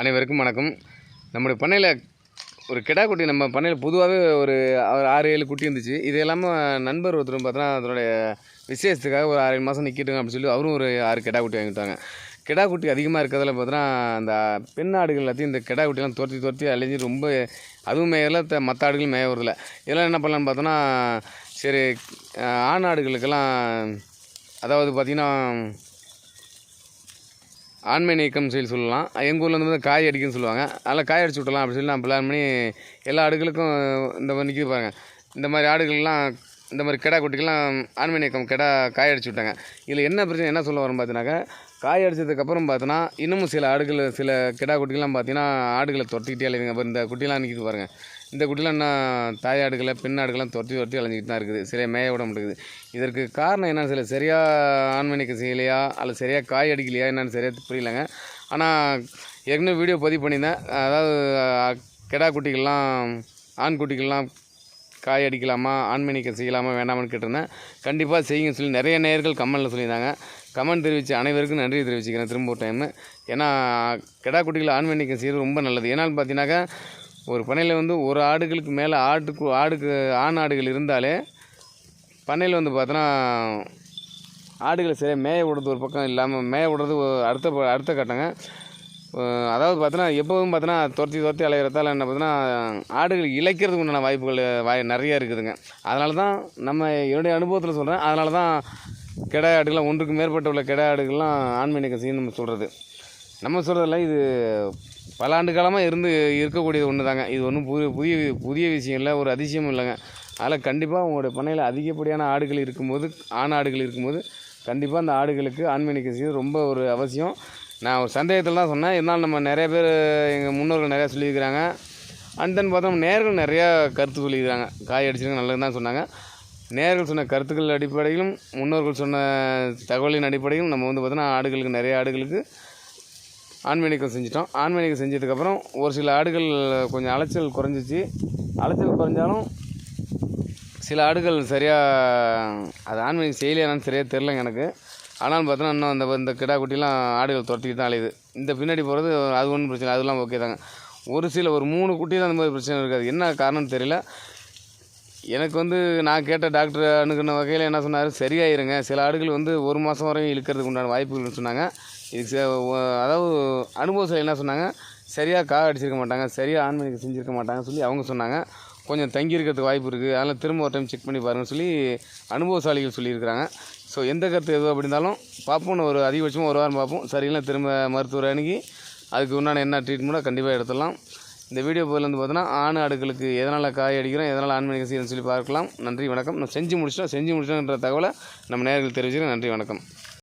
அனைவருக்கும் வணக்கம். நம்முடைய பண்ணையில் ஒரு கிடா குட்டி நம்ம பண்ணையில் பொதுவாகவே ஒரு ஆறு ஏழு குட்டி இருந்துச்சு. இது இல்லாமல் நண்பர் ஒருத்தர் பார்த்தோன்னா அதனுடைய விசேஷத்துக்காக ஒரு ஆறு ஏழு மாதம் நிற்கிட்டுங்க அப்படின்னு சொல்லி அவரும் ஒரு ஆறு கிடா குட்டி வாங்கிட்டாங்க. கிடா குட்டி அதிகமாக இருக்கிறதுல பார்த்தோன்னா அந்த பெண் ஆடுகள் எல்லாத்தையும் இந்த கிடா குட்டிலாம் துரத்தி துரத்தி அழிஞ்சு ரொம்ப அதுவும் மேயல மற்ற ஆடுகள் மேய வரதில்ல இதெல்லாம் என்ன பண்ணலான்னு பார்த்தோன்னா சரி ஆண் ஆடுகளுக்கெல்லாம் அதாவது பார்த்திங்கன்னா ஆண்மை நீக்கம் சொல்லி சொல்லலாம். எங்கள் ஊரில் வந்து காய் அடிக்குன்னு சொல்லுவாங்க. அதில் காய் அடிச்சு விட்டலாம் அப்படின்னு சொல்லி நான் பிளான் பண்ணி எல்லா ஆடுகளுக்கும் இந்த மாதிரி நிற்கிது பாருங்கள் இந்த மாதிரி ஆடுகள்லாம் இந்த மாதிரி கெடா குட்டிக்கெல்லாம் ஆண்மை நீக்கம் கிடா அடிச்சு விட்டாங்க. இதில் என்ன பிரச்சனை என்ன சொல்ல வரும் பார்த்தீங்கன்னாக்கா காய் அடிச்சதுக்கப்புறம் பார்த்தோன்னா இன்னமும் சில ஆடுகள் சில கிடா குட்டிகள்லாம் பார்த்தீங்கன்னா ஆடுகளை துரத்திக்கிட்டே அலையுங்க அப்புறம் இந்த குட்டிலாம் நிற்கிது பாருங்கள் இந்த குட்டிலாம் நான் தாய் ஆடுகளை பெண் ஆடுகள்லாம் துரத்தி துரத்தி அலைஞ்சிக்கிட்டு தான் இருக்குது. சரியாக மேய விட மாட்டேங்குது. இதற்கு காரணம் என்னென்னு சில சரியாக ஆண்மணிக்கு செய்யலையா அல்லது சரியாக காய் அடிக்கலையா என்னென்னு சரியாக புரியலங்க. ஆனால் ஏற்கனவே வீடியோ பதிவு பண்ணியிருந்தேன். அதாவது அஹ், கிடா குட்டிகள்லாம் ஆண் குட்டிகள்லாம் காய் அடிக்கலாமா ஆண்மணிக்க செய்யலாமா வேண்டாமான்னு கேட்டிருந்தேன். கண்டிப்பாக செய்யுங்கன்னு சொல்லி நிறைய நேயர்கள் கமெண்டில் சொல்லியிருந்தாங்க. கமெண்ட் தெரிவித்து அனைவருக்கும் நன்றி தெரிவிச்சுக்கிறேன் திரும்ப ஒரு டைமு ஏன்னா கிடா குட்டிகள் ஆண்மணிக்கம் செய்கிறது ரொம்ப நல்லது. ஏன்னான்னு பார்த்தீங்கன்னாக்கா ஒரு பண்ணையில் வந்து ஒரு ஆடுகளுக்கு மேலே ஆட்டுக்கு ஆடுக்கு ஆண் ஆடுகள் இருந்தாலே பண்ணையில் வந்து பார்த்தோன்னா ஆடுகளை சரியாக மேய விடுறது ஒரு பக்கம் இல்லாமல் மேய விடுறது அடுத்த ப- அடுத்த கட்டங்க. அதாவது பார்த்தோன்னா எப்போதும் பார்த்தோன்னா துரத்தி துரத்தி அலையிறதால என்ன பார்த்தோன்னா ஆடுகள் இழைக்கிறதுக்கு உண்டான வாய்ப்புகள் வாய் நிறைய இருக்குதுங்க. அதனால தான் நம்ம என்னுடைய அனுபவத்தில் சொல்கிறேன் அதனால தான் கிடா ஆடுகள்லாம் ஒன்றுக்கு மேற்பட்ட உள்ள கிடா ஆடுகள்லாம் ஆண்மை நீக்கம் செய்யணும் நம்ம சொல்கிறது நம்ம சொல்கிறதில்ல இது பல ஆண்டு காலமாக இருந்து இருக்கக்கூடியது ஒன்று தாங்க இது ஒன்றும் புதிய புதிய புதிய விஷயம் இல்லை ஒரு அதிசயமும் இல்லைங்க. அதில் கண்டிப்பாக உங்களுடைய பண்ணையில் அதிகப்படியான ஆடுகள் இருக்கும்போது ஆண் ஆடுகள் இருக்கும்போது கண்டிப்பாக அந்த ஆடுகளுக்கு ஆண்மை நீக்கம் செய்வது ரொம்ப ஒரு அவசியம். நான் ஒரு சந்தேகத்தில் தான் சொன்னேன். இருந்தாலும் நம்ம நிறைய பேர் எங்கள் முன்னோர்கள் நிறையா சொல்லியிருக்கிறாங்க. அண்ட் தென் பார்த்தோம் நேர்கள் நிறையா கருத்து சொல்லியிருக்கிறாங்க. காய் அடிச்சிருக்க நல்லது தான் சொன்னாங்க. நேர்கள் சொன்ன கருத்துக்கள் அடிப்படையிலும் முன்னோர்கள் சொன்ன தகவலின் அடிப்படையிலும் நம்ம வந்து பார்த்தோன்னா ஆடுகளுக்கு நிறைய ஆடுகளுக்கு ஆன்மீனிக்கம் செஞ்சிட்டோம். ஆன்மீனிக்கம் செஞ்சதுக்கப்புறம் ஒரு சில ஆடுகள் கொஞ்சம் அலைச்சல் குறைஞ்சிச்சு. அலைச்சல் குறைஞ்சாலும் சில ஆடுகள் சரியாக அது ஆண்மை செய்யலையானு சரியாக தெரிலங்க எனக்கு. ஆனாலும் பார்த்தோன்னா இன்னும் அந்த இந்த கிடா குட்டிலாம் ஆடுகள் துரத்திக்கிட்டு தான் அலையுது. இந்த பின்னாடி போகிறது அது ஒன்றும் பிரச்சனை இல்லை, அதெல்லாம் ஓகே தாங்க. ஒரு சில ஒரு மூணு குட்டி தான் அந்த மாதிரி பிரச்சனை இருக்காது. என்ன காரணம்னு தெரியல. எனக்கு வந்து நான் கேட்ட டாக்டர் அணுகுன வகையில் என்ன சொன்னார்? சரியாயிருங்க. சில ஆடுகள் வந்து ஒரு மாதம் வரையும் இழுக்கிறதுக்கு உண்டான வாய்ப்புகள்னு சொன்னாங்க. இதுக்கு ச- அதாவது அனுபவத்தில் என்ன சொன்னாங்க? சரியாக கா அடிச்சிருக்க மாட்டாங்க. சரியாக ஆண்மணிக்கு செஞ்சுருக்க மாட்டாங்கன்னு சொல்லி அவங்க சொன்னாங்க. கொஞ்சம் தங்கி இருக்கிறதுக்கு வாய்ப்பு இருக்குது அதனால் திரும்ப ஒரு டைம் செக் பண்ணி பாருங்கன்னு சொல்லி அனுபவசாலிகள் சொல்லியிருக்கிறாங்க. ஸோ எந்த கருத்து எது அப்படி இருந்தாலும் பார்ப்போம் ஒரு அதிகபட்சமாக ஒரு வாரம் பார்ப்போம். சரியில்லை திரும்ப மருத்துவரை அணுகி அதுக்கு உண்டான என்ன ட்ரீட்மெண்ட்டோ கண்டிப்பாக எடுத்துடலாம். இந்த வீடியோ பதில் பார்த்தோன்னா ஆண் ஆடுகளுக்கு எதனால் காய் அடிக்கிறோம் எதனால் ஆண்மணிக்கு செய்யணும்னு சொல்லி பார்க்கலாம். நன்றி வணக்கம். நான் செஞ்சு முடிச்சிட்டோம். செஞ்சு முடிச்சிட்டோன்ற தகவலை நம்ம நேர்கள் தெரிவிச்சுக்கிறேன் நன்றி வணக்கம்.